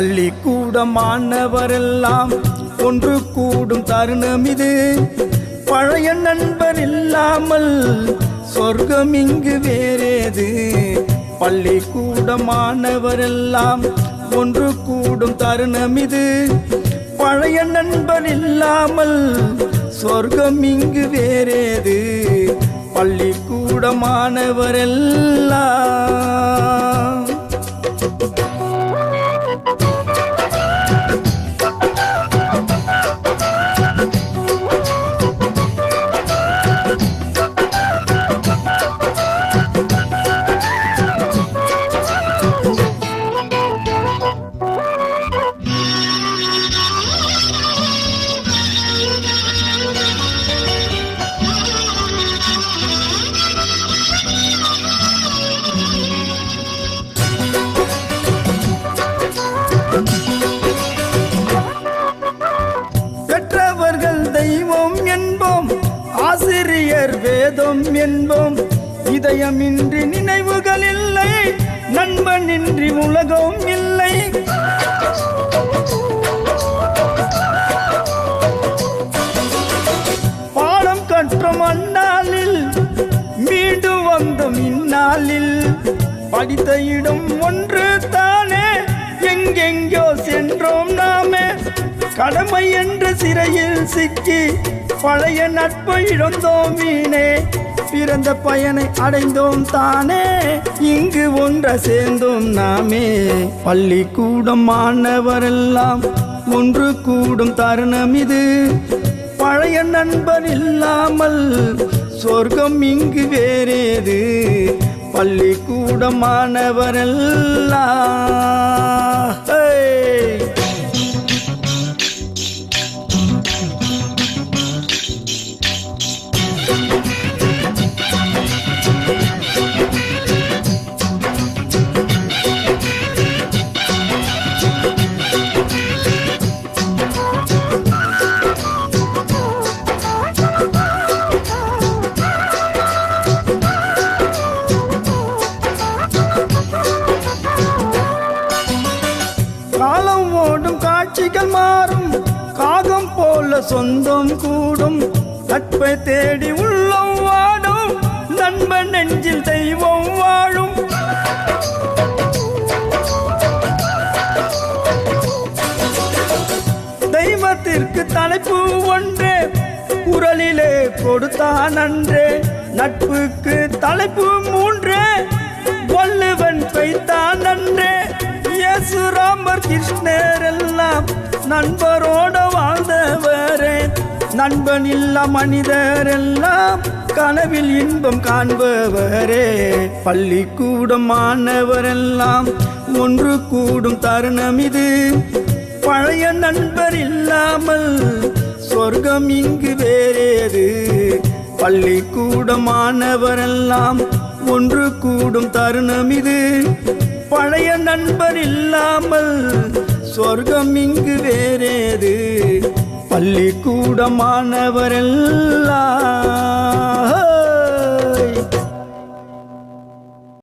பள்ளிக்கூட மாணவரெல்லாம் ஒன்று கூடும் தருணம் இது. பழைய நண்பர் இல்லாமல் சொர்க்கம் இங்கு வேறேது. பள்ளிக்கூட மாணவரெல்லாம் ஒன்று கூடும் தருணம் இது. பழைய நண்பர் இல்லாமல் சொர்க்கம் இங்கு வேறேது. பள்ளிக்கூட மாணவரெல்லாம் ஆசிரியர் என்போம். இதயமின்றி நினைவுகள் இல்லை. நண்பனின்றி உலகம் இல்லை. பாடம் கற்றும் அந்நாளில் மீண்டும் வந்தோம் இந்நாளில் படித்த இடம் ஒன்று கடமை என்ற சிறையில் சிக்கி பழைய நட்பை இழந்தோம் வீணே. பிறந்த பயனை அடைந்தோம் தானே. இங்கு ஒன்ற சேர்ந்தோம் நாமே. பள்ளிக்கூடம் மாணவரெல்லாம் ஒன்று கூடும் தருணம் இது. பழைய நண்பர் இல்லாமல் சொர்க்கம் இங்கு வேறேது. பள்ளிக்கூடம் மாணவரெல்லாம் மாறும் காட்சிகள் மாறும் காகம் போல சொந்தம் கூடும். நட்பை தேடி உள்ளம் வாடும் நண்பன் நெஞ்சில் தெய்வம் வாழும். தெய்வத்திற்கு தலைப்பு ஒன்றே குரலிலே கொடுத்தான் அன்றே. நட்புக்கு தலைப்பு மூன்றே கிருஷ்ணரெல்லாம் நண்பரோட வாழ்ந்தவரே. நண்பன் இல்ல மனிதரெல்லாம் கனவில் இன்பம் காண்பவரே. பள்ளிக்கூடம் மாணவரெல்லாம் ஒன்று கூடும் தருணம் இது. பழைய நண்பர் இல்லாமல் சொர்க்கம் இங்கு வேறேது. பள்ளிக்கூடமானவரெல்லாம் ஒன்று கூடும் தருணம் இது. பழைய நண்பர் இல்லாமல் சொர்க்கம் இங்கு வேறேது. பள்ளிக்கூடமானவரெல்லாம்.